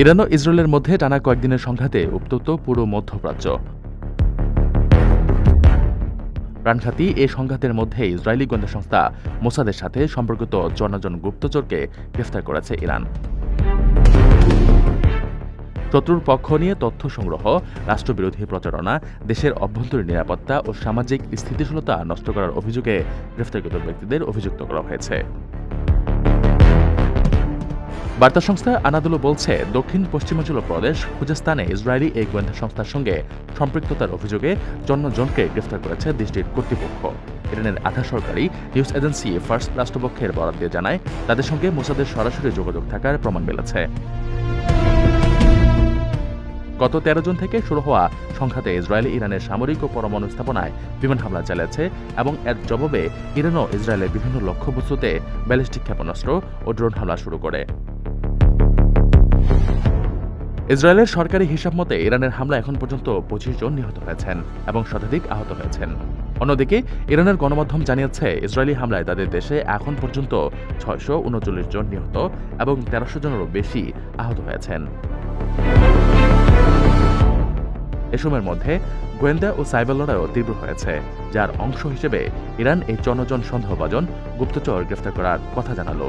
Iran ও ইসরায়েলের মধ্যে টানা কয়েকদিনের সংঘাতে উত্তপ্ত পুরো মধ্যপ্রাচ্য। প্রাণঘাতী এ সংঘাতের মধ্যে ইসরায়েলি গোয়েন্দা সংস্থা মোসাদের সাথে সম্পর্কিত জনজন গুপ্তচরকে গ্রেফতার করেছে ইরান। শত্রুর পক্ষ নিয়ে তথ্য সংগ্রহ, রাষ্ট্রবিরোধী প্রচারণা, দেশের অভ্যন্তরীণ নিরাপত্তা ও সামাজিক স্থিতিশীলতা নষ্ট করার অভিযোগে গ্রেফতারকৃত ব্যক্তিদের অভিযুক্ত করা হয়েছে। বার্তা সংস্থা আনাদুলো বলছে, দক্ষিণ পশ্চিমাঞ্চল প্রদেশ, খুজাস্তানে ইসরায়েলি এই গোয়েন্দা সংস্থার সঙ্গে সম্পৃক্ততার অভিযোগে জনজনকে গ্রেফতার করেছে দেশটির কর্তৃপক্ষ। ইরানের আধা সরকারি নিউজ এজেন্সি ফার্স্ট রাষ্ট্রপক্ষের বরাদ দিয়ে জানায়, তাদের সঙ্গে মোসাদের সরাসরি যোগাযোগ থাকার প্রমাণ মিলেছে। গত তেরো জুন থেকে শুরু হওয়া সংঘাতে ইসরায়েলি, ইরানের সামরিক ও পরমাণু স্থাপনায় বিমান হামলা চালিয়েছে এবং এর জবাবে ইরানও ইসরায়েলের বিভিন্ন লক্ষ্যবস্তুতে ব্যালিস্টিক ক্ষেপণাস্ত্র ও ড্রোন হামলা শুরু করে। ইসরায়েলের সরকারি হিসাব মতে ইরানের হামলা এখন পর্যন্ত পঁচিশ জন নিহত হয়েছেন এবং শতাধিক আহত হয়েছেন। অন্যদিকে, ইরানের গণমাধ্যম জানিয়েছে ইসরায়েলি হামলায় তাদের দেশে এখন পর্যন্ত ছয়শো উনচল্লিশ জন নিহত এবং তেরোশো জনেরও বেশি আহত হয়েছেন। এ সময়ের মধ্যে গোয়েন্দা ও সাইবার লড়াইও তীব্র হয়েছে, যার অংশ হিসেবে ইরান এই জনজন সন্দেহভাজন গুপ্তচর গ্রেফতার করার কথা জানালো।